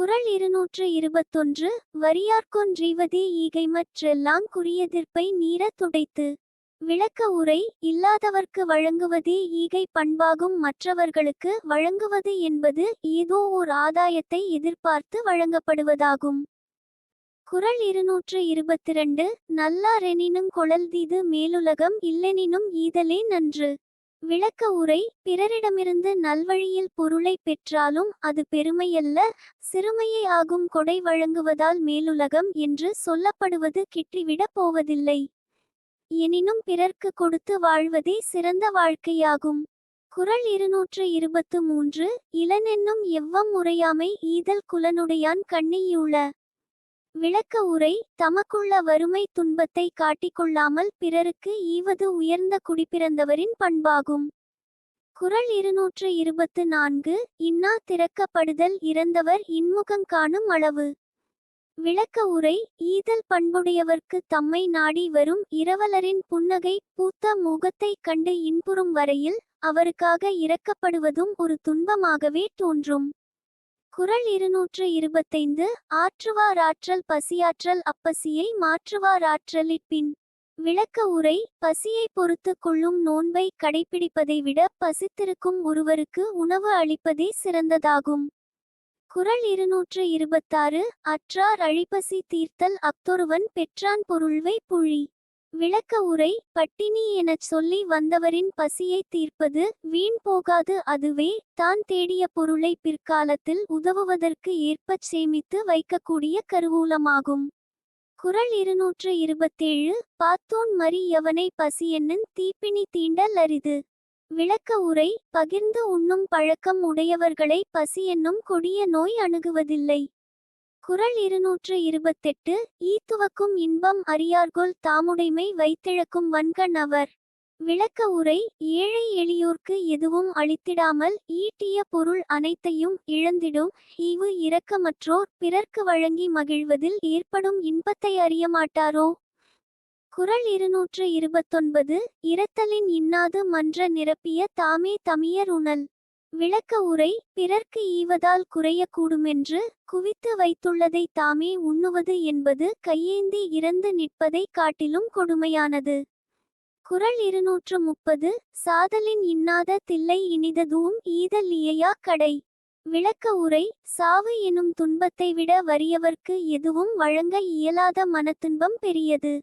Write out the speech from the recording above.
குறள் இருநூற்று இருபத்தொன்று வரியார்க்கொன்றீவதே ஈகைமற்றெல்லாம் குறியதிர்ப்பை நீர துடைத்து. விளக்க உரை இல்லாதவர்க்கு வழங்குவதே ஈகை பண்பாகும் மற்றவர்களுக்கு வழங்குவது என்பது ஏதோ ஓர் ஆதாயத்தை எதிர்பார்த்து வழங்கப்படுவதாகும். குறள் இருநூற்று இருபத்திரண்டு நல்லாரெனினும் கொளல்தீது மேலுலகம் இல்லெனினும் ஈதலே நன்று. விளக்க உரை பிறரிடமிருந்து நல்வழியில் பொருளை பெற்றாலும் அது பெருமையல்ல சிறுமையே ஆகும் கொடை வழங்குவதால் மேலுலகம் என்று சொல்லப்படுவது கிட்டிவிடப் போவதில்லை. எனினும் பிறர்க்கு கொடுத்து வாழ்வதே சிறந்த வாழ்க்கையாகும். குறள் இருநூற்று இருபத்து மூன்று இளனென்னும் எவ்வம் உரையாமை ஈதல் குலனுடையான் கண்ணியுள. விளக்க உரை தமக்குள்ள வறுமை துன்பத்தை காட்டிக்கொள்ளாமல் பிறருக்கு ஈவது உயர்ந்த குடிப்பிறந்தவரின் பண்பாகும். குறள் இருநூற்று இருபத்து நான்கு இன்னா திறக்கப்படுதல் இறந்தவர் இன்முகம் காணும் அளவு. விளக்க உரை ஈதல் பண்புடையவர்க்கு தம்மை நாடி வரும் இரவலரின் புன்னகை பூத்த முகத்தைக் கண்டு இன்புறும் வரையில் அவருக்காக இறக்கப்படுவதும் ஒரு துன்பமாகவே தோன்றும். குறள் இருநூற்று இருபத்தைந்து ஆற்றுவார் ஆற்றல் பசியாற்றல் அப்பசியை மாற்றுவாராற்றலிற்பின் விளக்க உரை பசியை பொறுத்து கொள்ளும் நோன்பை கடைப்பிடிப்பதை விட பசித்திருக்கும் ஒருவருக்கு உணவு அளிப்பதே சிறந்ததாகும். குறள் இருநூற்று இருபத்தாறு அற்றார் அழிப்பசி தீர்த்தல் அக்தொருவன் பெற்றான் பொருள்வை புழி. விளக்க உரை பட்டினி எனச் சொல்லி வந்தவரின் பசியை தீர்ப்பது வீண் போகாது அதுவே தான் தேடிய பொருளை பிற்காலத்தில் உதவுவதற்கு ஏற்பச் சேமித்து வைக்கக்கூடிய கருவூலமாகும். குறள் இருநூற்று இருபத்தேழு பாத்தோன் மறி எவனை பசி என்னும் தீப்பினி தீண்டல் அரிது விளக்க உரை பகிர்ந்து உண்ணும் பழக்கம் உடையவர்களை பசி என்னும் கொடிய நோய் அணுகுவதில்லை. குறள் இருநூற்று இருபத்தெட்டு ஈத்துவக்கும் இன்பம் அறியார்கொல் தாமுடைமை வைத்திழக்கும் வன்கண் அவர் விளக்க உரை ஏழை எளியோர்க்கு எதுவும் அளித்திடாமல் ஈட்டிய பொருள் அனைத்தையும் இழந்திடும் ஈவு இரக்கமற்றோர் பிறர்க்கு வழங்கி மகிழ்வதில் ஏற்படும் இன்பத்தை அறியமாட்டாரோ குறள் இருநூற்று இருபத்தொன்பது இரத்தலின் இன்னாது மன்ற நிரப்பிய தாமே தமியர் உணல். விளக்க உரை பிறர்க்கு ஈவதால் குறையக்கூடுமென்று குவித்து வைத்துள்ளதை தாமே உண்ணுவது என்பது கையேந்தி இறந்து நிற்பதை காட்டிலும் கொடுமையானது. குறள் இருநூற்று முப்பது சாதலின் இன்னாத தில்லை இனிததுவும் ஈதல் இயையா கடை. விளக்க உரை சாவு எனும் துன்பத்தை விட வறியவர்க்கு எதுவும் வழங்க இயலாத மனத்துன்பம் பெரியது.